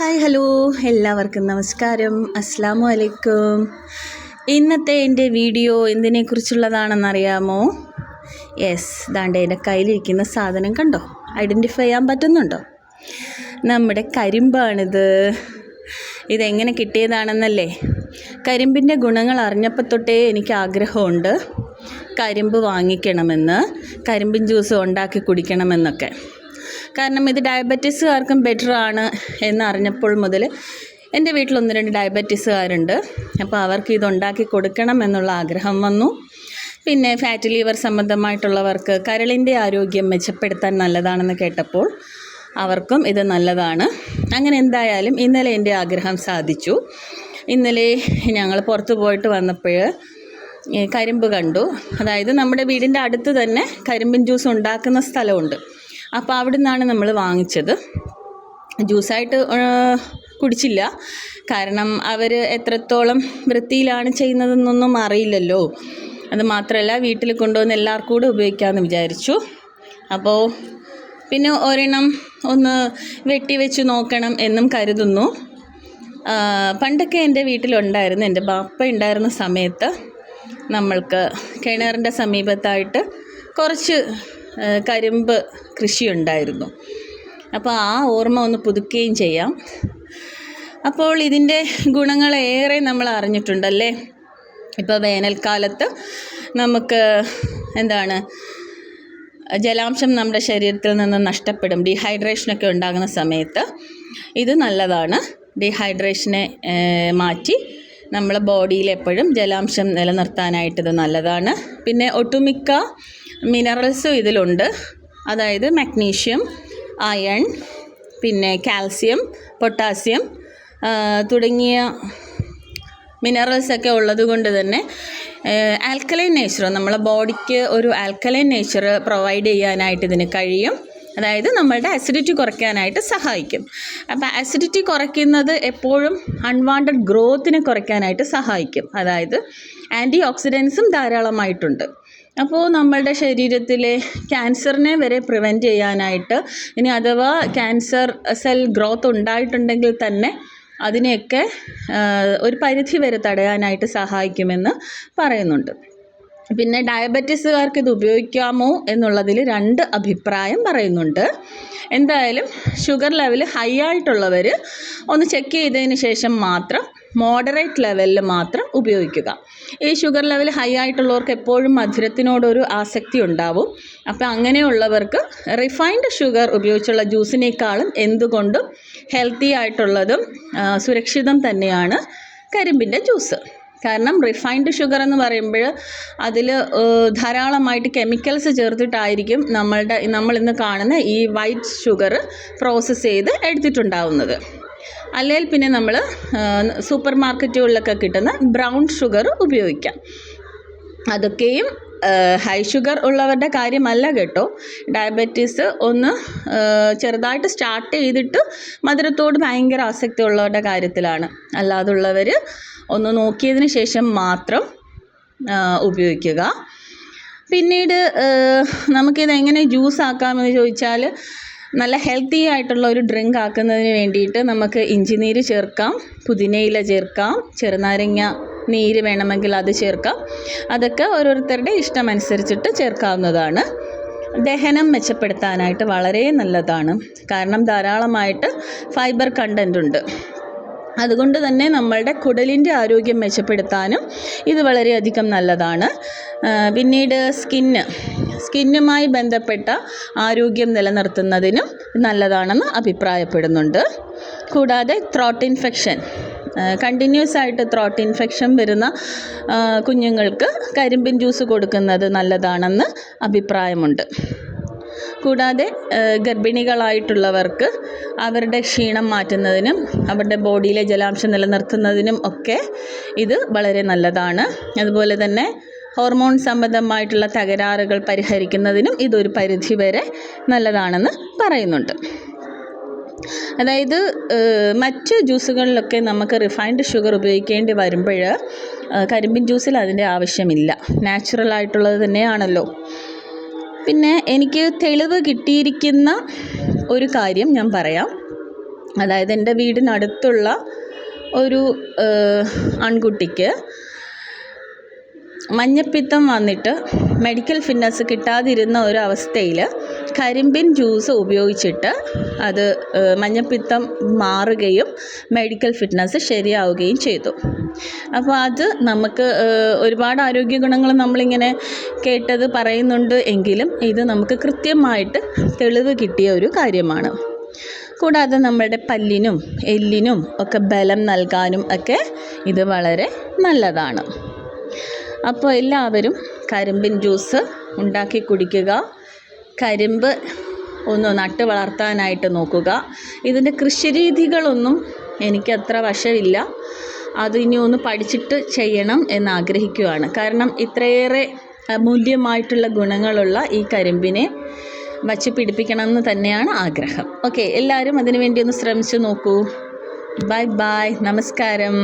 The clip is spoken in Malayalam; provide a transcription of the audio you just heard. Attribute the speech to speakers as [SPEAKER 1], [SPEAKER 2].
[SPEAKER 1] Hi hello. എല്ലാവർക്കും നമസ്കാരം. അസ്സാം വലൈക്കും ഇന്നത്തെ എന്റെ വീഡിയോ എന്തിനെക്കുറിച്ചുള്ളതാണെന്നറിയാമോ? യെസ് ദാണ്ട് എന്റെ കയ്യിലിരിക്കുന്ന സാധനം കണ്ടോ? ഐഡന്റിഫൈ ചെയ്യാൻ പറ്റുന്നുണ്ടോ? നമ്മുടെ കരിമ്പാണിത്. ഇതെങ്ങനെ കിട്ടിയതാണെന്നല്ലേ? കരിമ്പിന്റെ ഗുണങ്ങൾ അറിഞ്ഞപ്പോൾ തൊട്ടേ എനിക്ക് ആഗ്രഹമുണ്ട്. കരിമ്പ് വാങ്ങിക്കണമെന്ന് കരിമ്പിൻ ജ്യൂസ് ഉണ്ടാക്കി കുടിക്കണമെന്നൊക്കെ. കാരണം ഇത് ഡയബറ്റീസുകാർക്കും ബെറ്റർ ആണ് എന്ന് അറിഞ്ഞപ്പോൾ മുതൽ എന്റെ വീട്ടിൽ ഒന്ന് രണ്ട് ഡയബറ്റീസുകാരുണ്ട്. അപ്പോൾ അവർക്ക് ഇത് ഉണ്ടാക്കി കൊടുക്കണം എന്നുള്ള ആഗ്രഹം വന്നു. പിന്നെ ഫാറ്റ് ലിവർ സംബന്ധമായിട്ടുള്ളവർക്ക് കരളിന്റെ ആരോഗ്യം മെച്ചപ്പെടുത്താൻ നല്ലതാണെന്ന് കേട്ടപ്പോൾ അവർക്കും ഇത് നല്ലതാണ്. അങ്ങനെ എന്തായാലും ഇന്നലെ എന്റെ ആഗ്രഹം സാധിച്ചു. ഇന്നലെ ഞങ്ങൾ പുറത്തു പോയിട്ട് വന്നപ്പോൾ കരിമ്പ് കണ്ടു. അതായത് നമ്മുടെ വീടിന്റെ അടുത്ത് തന്നെ കരിമ്പിൻ ജ്യൂസ് ഉണ്ടാക്കുന്ന സ്ഥലമുണ്ട്. അപ്പോൾ അവിടെ നിന്നാണ് നമ്മൾ വാങ്ങിച്ചത്. ജ്യൂസായിട്ട് കുടിച്ചില്ല. കാരണം അവർ എത്രത്തോളം വൃത്തിയിലാണ് ചെയ്യുന്നതെന്നൊന്നും അറിയില്ലല്ലോ. അത് മാത്രമല്ല വീട്ടിൽ കൊണ്ടുവന്ന് എല്ലാവർക്കും കൂടെ ഉപയോഗിക്കാമെന്ന് വിചാരിച്ചു. അപ്പോൾ പിന്നെ ഒരെണ്ണം ഒന്ന് വെട്ടി വെച്ച് നോക്കണം എന്നും കരുതുന്നു. പണ്ടൊക്കെ എന്റെ വീട്ടിലുണ്ടായിരുന്നു. എന്റെ ബാപ്പ ഉണ്ടായിരുന്ന സമയത്ത് നമ്മൾക്ക് കിണറിന്റെ സമീപത്തായിട്ട് കുറച്ച് കരിമ്പ് കൃഷി ഉണ്ടായിരുന്നു അപ്പോൾ ആ ഓർമ്മ ഒന്ന് പുതുക്കുകയും ചെയ്യാം. അപ്പോൾ ഇതിന്റെ ഗുണങ്ങളേറെ നമ്മൾ അറിഞ്ഞിട്ടുണ്ടല്ലേ? ഇപ്പോൾ വേനൽക്കാലത്ത് നമുക്ക് എന്താണ്? ജലാംശം നമ്മുടെ ശരീരത്തിൽ നിന്ന് നഷ്ടപ്പെടും. ഡീഹൈഡ്രേഷനൊക്കെ ഉണ്ടാകുന്ന സമയത്ത് ഇത് നല്ലതാണ്. ഡീഹൈഡ്രേഷനെ മാറ്റി നമ്മളെ ബോഡിയിൽ എപ്പോഴും ജലാംശം നിലനിർത്താനായിട്ട് ഇത് നല്ലതാണ്. പിന്നെ ഒട്ടുമിക്ക മിനറൽസും ഇതിലുണ്ട്. അതായത് മഗ്നീഷ്യം അയൺ പിന്നെ കാൽസ്യം പൊട്ടാസ്യം തുടങ്ങിയ മിനറൽസൊക്കെ ഉള്ളത് കൊണ്ട് തന്നെ ആൽക്കലൈൻ നേച്ചർ നമ്മളെ ബോഡിക്ക് ഒരു ആൽക്കലൈൻ നേച്ചർ പ്രൊവൈഡ് ചെയ്യാനായിട്ട് ഇതിന് കഴിയും. അതായത് നമ്മളുടെ അസിഡിറ്റി കുറയ്ക്കാനായിട്ട് സഹായിക്കും. അപ്പോൾ അസിഡിറ്റി കുറയ്ക്കുന്നത് എപ്പോഴും അൺവാണ്ടഡ് ഗ്രോത്തിനെ കുറയ്ക്കാനായിട്ട് സഹായിക്കും. അതായത് ആന്റി ഓക്സിഡൻസും ധാരാളമായിട്ടുണ്ട്. അപ്പോൾ നമ്മളുടെ ശരീരത്തിലെ ക്യാൻസറിനെ വരെ പ്രിവെന്റ് ചെയ്യാനായിട്ട് ഇനി അഥവാ ക്യാൻസർ സെൽ ഗ്രോത്ത് ഉണ്ടായിട്ടുണ്ടെങ്കിൽ തന്നെ അതിനെയൊക്കെ ഒരു പരിധി വരെ തടയാനായിട്ട് സഹായിക്കുമെന്ന് പറയുന്നുണ്ട്. പിന്നെ ഡയബറ്റീസുകാർക്ക് ഇത് ഉപയോഗിക്കാമോ എന്നുള്ളതിൽ രണ്ട് അഭിപ്രായം പറയുന്നുണ്ട്. എന്തായാലും ഷുഗർ ലെവൽ ഹൈ ആയിട്ടുള്ളവർ ഒന്ന് ചെക്ക് ചെയ്തതിന് ശേഷം മാത്രം മോഡറേറ്റ് ലെവലിൽ മാത്രം ഉപയോഗിക്കുക. ഈ ഷുഗർ ലെവൽ ഹൈ ആയിട്ടുള്ളവർക്ക് എപ്പോഴും മധുരത്തിനോടൊരു ആസക്തി ഉണ്ടാവും. അപ്പോൾ അങ്ങനെയുള്ളവർക്ക് റിഫൈൻഡ് ഷുഗർ ഉപയോഗിച്ചുള്ള ജ്യൂസിനേക്കാളും എന്തുകൊണ്ടും ഹെൽത്തി ആയിട്ടുള്ളതും സുരക്ഷിതം തന്നെയാണ് കരിമ്പിന്റെ ജ്യൂസ്. കാരണം റിഫൈൻഡ് ഷുഗർ എന്ന് പറയുമ്പോൾ അതിൽ ധാരാളമായിട്ട് കെമിക്കൽസ് ചേർത്തിട്ടായിരിക്കും നമ്മളുടെ നമ്മൾ ഇന്ന് കാണുന്ന ഈ വൈറ്റ് ഷുഗർ പ്രോസസ്സ് ചെയ്ത് എടുത്തിട്ടുണ്ടാവുന്നത്. അല്ലെങ്കിൽ പിന്നെ നമ്മൾ സൂപ്പർ മാർക്കറ്റുകളിലൊക്കെ കിട്ടുന്ന ബ്രൗൺ ഷുഗർ ഉപയോഗിക്കാം. അതൊക്കെയും ഹൈ ഷുഗർ ഉള്ളവരുടെ കാര്യമല്ല കേട്ടോ. ഡയബറ്റീസ് ഒന്ന് ചെറുതായിട്ട് സ്റ്റാർട്ട് ചെയ്തിട്ട് മധുരത്തോട് ഭയങ്കര ആസക്തി ഉള്ളവരുടെ കാര്യത്തിലാണ്. അല്ലാതുള്ളവർ ഒന്ന് നോക്കിയതിന് ശേഷം മാത്രം ഉപയോഗിക്കുക. പിന്നീട് നമുക്കിത് എങ്ങനെ ജ്യൂസ് ആക്കാമെന്ന് ചോദിച്ചാൽ നല്ല ഹെൽത്തി ആയിട്ടുള്ള ഒരു ഡ്രിങ്ക് ആക്കുന്നതിന് വേണ്ടിയിട്ട് നമുക്ക് ഇഞ്ചിനീര് ചേർക്കാം പുതിനയില ചേർക്കാം ചെറുനാരങ്ങ നീര് വേണമെങ്കിൽ അത് ചേർക്കാം. അതൊക്കെ ഓരോരുത്തരുടെ ഇഷ്ടമനുസരിച്ചിട്ട് ചേർക്കാവുന്നതാണ്. ദഹനം മെച്ചപ്പെടുത്താനായിട്ട് വളരെ നല്ലതാണ്. കാരണം ധാരാളമായിട്ട് ഫൈബർ കണ്ടന്റ് ഉണ്ട്. അതുകൊണ്ട് തന്നെ നമ്മളുടെ കുടലിന്റെ ആരോഗ്യം മെച്ചപ്പെടുത്താനും ഇത് വളരെയധികം നല്ലതാണ്. പിന്നീട് സ്കിന്ന്. സ്കിന്നുമായി ബന്ധപ്പെട്ട ആരോഗ്യം നിലനിർത്തുന്നതിനും നല്ലതാണെന്ന് അഭിപ്രായപ്പെടുന്നുണ്ട്. കൂടാതെ ത്രോട്ട് ഇൻഫെക്ഷൻ കണ്ടിന്യൂസ് ആയിട്ട് ത്രോട്ട് ഇൻഫെക്ഷൻ വരുന്ന കുഞ്ഞുങ്ങൾക്ക് കരിമ്പിൻ ജ്യൂസ് കൊടുക്കുന്നത് നല്ലതാണെന്ന് അഭിപ്രായമുണ്ട്. കൂടാതെ ഗർഭിണികളായിട്ടുള്ളവർക്ക് അവരുടെ ക്ഷീണം മാറ്റുന്നതിനും അവരുടെ ബോഡിയിലെ ജലാംശം നിലനിർത്തുന്നതിനും ഒക്കെ ഇത് വളരെ നല്ലതാണ്. അതുപോലെ തന്നെ ഹോർമോൺ സംബന്ധമായിട്ടുള്ള തകരാറുകൾ പരിഹരിക്കുന്നതിനും ഇതൊരു പരിധി വരെ നല്ലതാണെന്ന് പറയുന്നുണ്ട്. അതായത് മറ്റ് ജ്യൂസുകളിലൊക്കെ നമുക്ക് റിഫൈൻഡ് ഷുഗർ ഉപയോഗിക്കേണ്ടി വരുമ്പോൾ കരിമ്പിൻ ജ്യൂസിൽ അതിന്റെ ആവശ്യമില്ല. നാച്ചുറൽ ആയിട്ടുള്ളത് തന്നെയാണല്ലോ. പിന്നെ എനിക്ക് തെളിവ് കിട്ടിയിരിക്കുന്ന ഒരു കാര്യം ഞാൻ പറയാം. അതായത് എന്റെ വീടിനടുത്തുള്ള ഒരു ആൺകുട്ടിക്ക് മഞ്ഞപ്പിത്തം വന്നിട്ട് മെഡിക്കൽ ഫിറ്റ്നസ് കിട്ടാതിരുന്ന ഒരു അവസ്ഥയിൽ കരിമ്പിൻ ജ്യൂസ് ഉപയോഗിച്ചിട്ട് അത് മഞ്ഞപ്പിത്തം മാറുകയും മെഡിക്കൽ ഫിറ്റ്നസ് ശരിയാവുകയും ചെയ്തു. അപ്പോൾ അത് നമുക്ക് ഒരുപാട് ആരോഗ്യ ഗുണങ്ങൾ നമ്മളിങ്ങനെ കേട്ടത് പറയുന്നുണ്ട് എങ്കിലും ഇത് നമുക്ക് കൃത്യമായിട്ട് തെളിവ് കിട്ടിയ ഒരു കാര്യമാണ്. കൂടാതെ നമ്മുടെ പല്ലിനും എല്ലിനും ഒക്കെ ബലം നൽകാനും ഒക്കെ ഇത് വളരെ നല്ലതാണ്. അപ്പോൾ എല്ലാവരും കരിമ്പിൻ ജ്യൂസ് ഉണ്ടാക്കി കുടിക്കുക. കരിമ്പ് ഒന്ന് നട്ട് വളർത്താനായിട്ട് നോക്കുക. ഇതിന്റെ കൃഷിരീതികളൊന്നും എനിക്കത്ര വശമില്ല അത് ഇനി ഒന്ന് പഠിച്ചിട്ട് ചെയ്യണം എന്ന് ആഗ്രഹിക്കുകയാണ് കാരണം ഇത്രയേറെ അമൂല്യമായിട്ടുള്ള ഗുണങ്ങളുള്ള ഈ കരിമ്പിനെ വച്ച് പിടിപ്പിക്കണം എന്ന് തന്നെയാണ് ആഗ്രഹം. ഓക്കെ എല്ലാവരും അതിനുവേണ്ടി ഒന്ന് ശ്രമിച്ചു നോക്കൂ. Bye bye. നമസ്കാരം.